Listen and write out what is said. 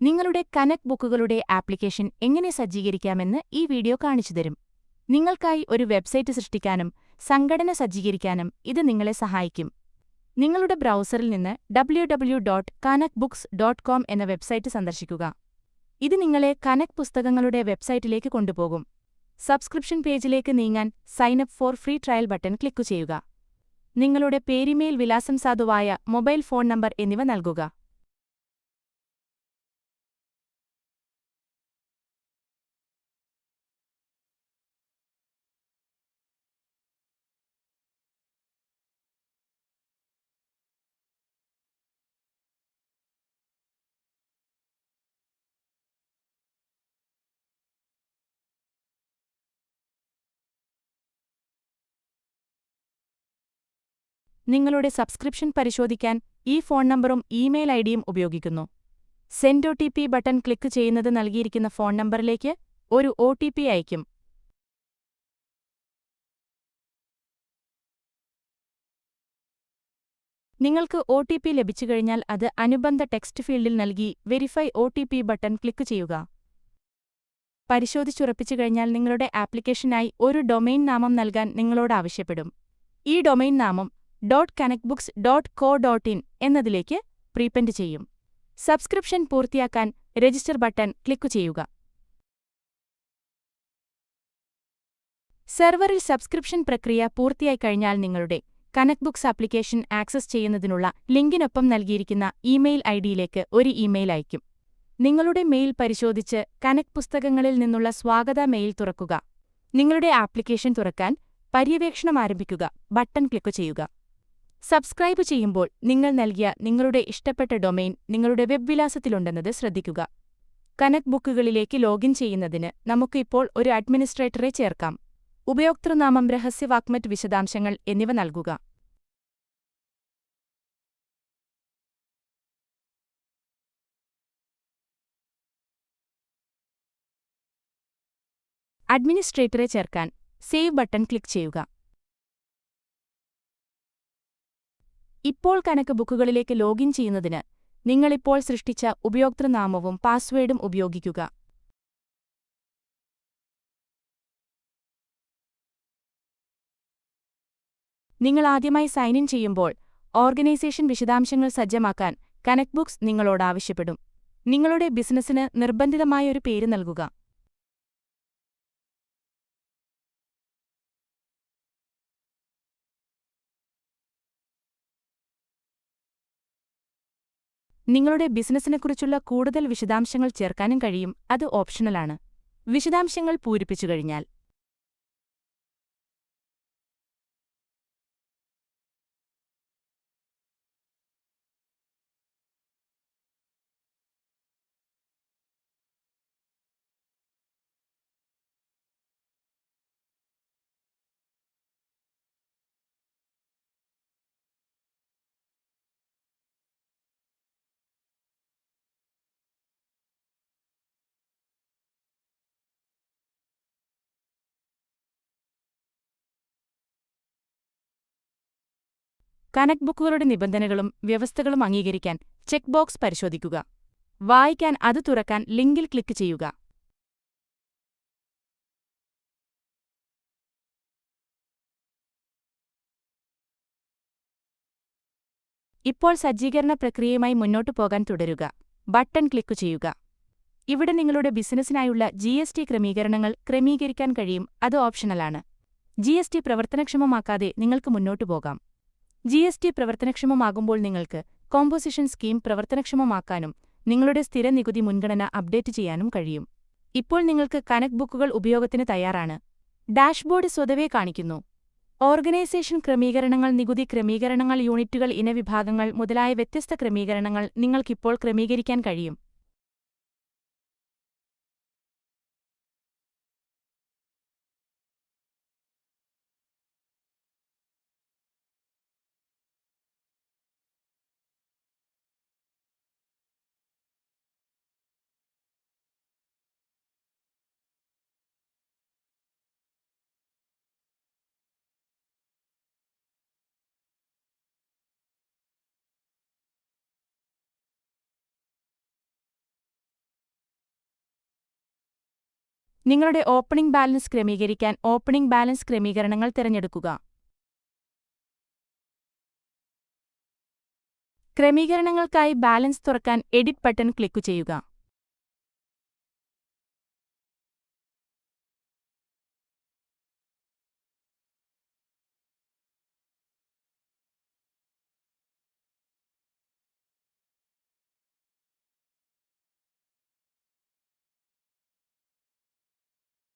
നിങ്ങളുടെ കനക് ബുക്കുകളുടെ ആപ്ലിക്കേഷൻ എങ്ങനെ സജ്ജീകരിക്കാമെന്ന് ഈ വീഡിയോ കാണിച്ചുതരും നിങ്ങൾക്കായി ഒരു വെബ്സൈറ്റ് സൃഷ്ടിക്കാനും സംഘടന സജ്ജീകരിക്കാനും ഇത് നിങ്ങളെ സഹായിക്കും. നിങ്ങളുടെ ബ്രൗസറിൽ നിന്ന് ഡബ്ല്യു എന്ന വെബ്സൈറ്റ് സന്ദർശിക്കുക. ഇത് നിങ്ങളെ കനക് പുസ്തകങ്ങളുടെ വെബ്സൈറ്റിലേക്ക് കൊണ്ടുപോകും. സബ്സ്ക്രിപ്ഷൻ പേജിലേക്ക് നീങ്ങാൻ sign up for free trial button click ചെയ്യുക. നിങ്ങളുടെ പേരിമെയിൽ വിലാസം സാധുവായ മൊബൈൽ ഫോൺ നമ്പർ എന്നിവ നൽകുക. നിങ്ങളുടെ സബ്സ്ക്രിപ്ഷൻ പരിശോധിക്കാൻ ഈ ഫോൺ നമ്പറും ഇമെയിൽ ഐഡിയും ഉപയോഗിക്കുന്നു. Send O T P button click ചെയ്യുന്നത് നൽകിയിരിക്കുന്ന ഫോൺ നമ്പറിലേക്ക് ഒരു ഒ ടി പി അയയ്ക്കും. നിങ്ങൾക്ക് ഒ ടി പി ലഭിച്ചുകഴിഞ്ഞാൽ അത് അനുബന്ധ ടെക്സ്റ്റ് ഫീൽഡിൽ നൽകി verify O T P button click ചെയ്യുക. പരിശോധിച്ചുറപ്പിച്ചു കഴിഞ്ഞാൽ നിങ്ങളുടെ ആപ്ലിക്കേഷനായി ഒരു ഡൊമെയിൻ നാമം നൽകാൻ നിങ്ങളോട് ആവശ്യപ്പെടും. ഈ ഡൊമെയിൻ നാമം dot connect books dot co dot in എന്നതിലേക്ക് പ്രീപെൻഡ് ചെയ്യും. സബ്സ്ക്രിപ്ഷൻ പൂർത്തിയാക്കാൻ രജിസ്റ്റർ ബട്ടൺ ക്ലിക്ക് ചെയ്യുക. സെർവറിൽ സബ്സ്ക്രിപ്ഷൻ പ്രക്രിയ പൂർത്തിയായി കഴിഞ്ഞാൽ നിങ്ങളുടെ കണക്ട് ബുക്സ് ആപ്ലിക്കേഷൻ ആക്സസ് ചെയ്യുന്നതിനുള്ള ലിങ്കിനൊപ്പം നൽകിയിരിക്കുന്ന ഇമെയിൽ ഐഡിയിലേക്ക് ഒരു ഇമെയിൽ അയയ്ക്കും. നിങ്ങളുടെ മെയിൽ പരിശോധിച്ച് കനക് പുസ്തകങ്ങളിൽ നിന്നുള്ള സ്വാഗത മെയിൽ തുറക്കുക. നിങ്ങളുടെ ആപ്ലിക്കേഷൻ തുറക്കാൻ പര്യവേക്ഷണം ആരംഭിക്കുക. ബട്ടൺ ക്ലിക്ക് ചെയ്യുക. സബ്സ്ക്രൈബ് ചെയ്യുമ്പോൾ നിങ്ങൾ നൽകിയ നിങ്ങളുടെ ഇഷ്ടപ്പെട്ട ഡൊമെയ്ൻ നിങ്ങളുടെ വെബ് വിലാസത്തിലുണ്ടെന്നത് ശ്രദ്ധിക്കുക. കനക് ബുക്കുകളിലേക്ക് ലോഗിൻ ചെയ്യുന്നതിന് നമുക്ക് ഇപ്പോൾ ഒരു അഡ്മിനിസ്ട്രേറ്ററെ ചേർക്കാം. ഉപയോക്തൃനാമം രഹസ്യവാക്മറ്റ് വിശദാംശങ്ങൾ എന്നിവ നൽകുക. അഡ്മിനിസ്ട്രേറ്ററെ ചേർക്കാൻ സേവ് ബട്ടൺ ക്ലിക്ക് ചെയ്യുക. ഇപ്പോൾ കണക്ക് ബുക്കുകളിലേക്ക് ലോഗിൻ ചെയ്യുന്നതിന് നിങ്ങളിപ്പോൾ സൃഷ്ടിച്ച ഉപയോക്തൃനാമവും പാസ്വേഡും ഉപയോഗിക്കുക. നിങ്ങൾ ആദ്യമായി സൈൻ ഇൻ ചെയ്യുമ്പോൾ ഓർഗനൈസേഷൻ വിശദാംശങ്ങൾ സജ്ജമാക്കാൻ കണക്ട് ബുക്സ് നിങ്ങളോട് ആവശ്യപ്പെടും. നിങ്ങളുടെ ബിസിനസ്സിന് നിർബന്ധിതമായ ഒരു പേര് നൽകുക. നിങ്ങളുടെ ബിസിനസ്സിനെക്കുറിച്ചുള്ള കൂടുതൽ വിശദാംശങ്ങൾ ചേർക്കാനും കഴിയും. അത് ഓപ്ഷണലാണ്. വിശദാംശങ്ങൾ പൂരിപ്പിച്ചു കഴിഞ്ഞാൽ കനക് ബുക്കുകളുടെ നിബന്ധനകളും വ്യവസ്ഥകളും അംഗീകരിക്കാൻ ചെക്ക് ബോക്സ് പരിശോധിക്കുക. വായിക്കാൻ അത് തുറക്കാൻ ലിങ്കിൽ ക്ലിക്ക് ചെയ്യുക. ഇപ്പോൾ സജ്ജീകരണ പ്രക്രിയയുമായി മുന്നോട്ടു പോകാൻ തുടരുക. ബട്ടൺ ക്ലിക്കു ചെയ്യുക. ഇവിടെ നിങ്ങളുടെ ബിസിനസ്സിനായുള്ള ജി എസ് ടി ക്രമീകരണങ്ങൾ ക്രമീകരിക്കാൻ കഴിയും. അത് ഓപ്ഷണലാണ്. ജി എസ് ടി പ്രവർത്തനക്ഷമമാക്കാതെ നിങ്ങൾക്ക് മുന്നോട്ടു പോകാം. ജി എസ് ടി പ്രവർത്തനക്ഷമമാകുമ്പോൾ നിങ്ങൾക്ക് കോമ്പോസിഷൻ സ്കീം പ്രവർത്തനക്ഷമമാക്കാനും നിങ്ങളുടെ സ്ഥിര നികുതി മുൻഗണന അപ്ഡേറ്റ് ചെയ്യാനും കഴിയും. ഇപ്പോൾ നിങ്ങൾക്ക് കനക് ബുക്കുകൾ ഉപയോഗത്തിന് തയ്യാറാണ്. ഡാഷ്ബോർഡ് സ്വതവേ കാണിക്കുന്നു. ഓർഗനൈസേഷൻ ക്രമീകരണങ്ങൾ നികുതി ക്രമീകരണങ്ങൾ യൂണിറ്റുകൾ ഇനവിഭാഗങ്ങൾ മുതലായ വ്യത്യസ്ത ക്രമീകരണങ്ങൾ നിങ്ങൾക്കിപ്പോൾ ക്രമീകരിക്കാൻ കഴിയും. നിങ്ങളുടെ ഓപ്പണിംഗ് ബാലൻസ് ക്രമീകരിക്കാൻ ഓപ്പണിംഗ് ബാലൻസ് ക്രമീകരണങ്ങൾ തിരഞ്ഞെടുക്കുക. ക്രമീകരണങ്ങൾക്കായി ബാലൻസ് തുറക്കാൻ എഡിറ്റ് ബട്ടൺ ക്ലിക്കു ചെയ്യുക.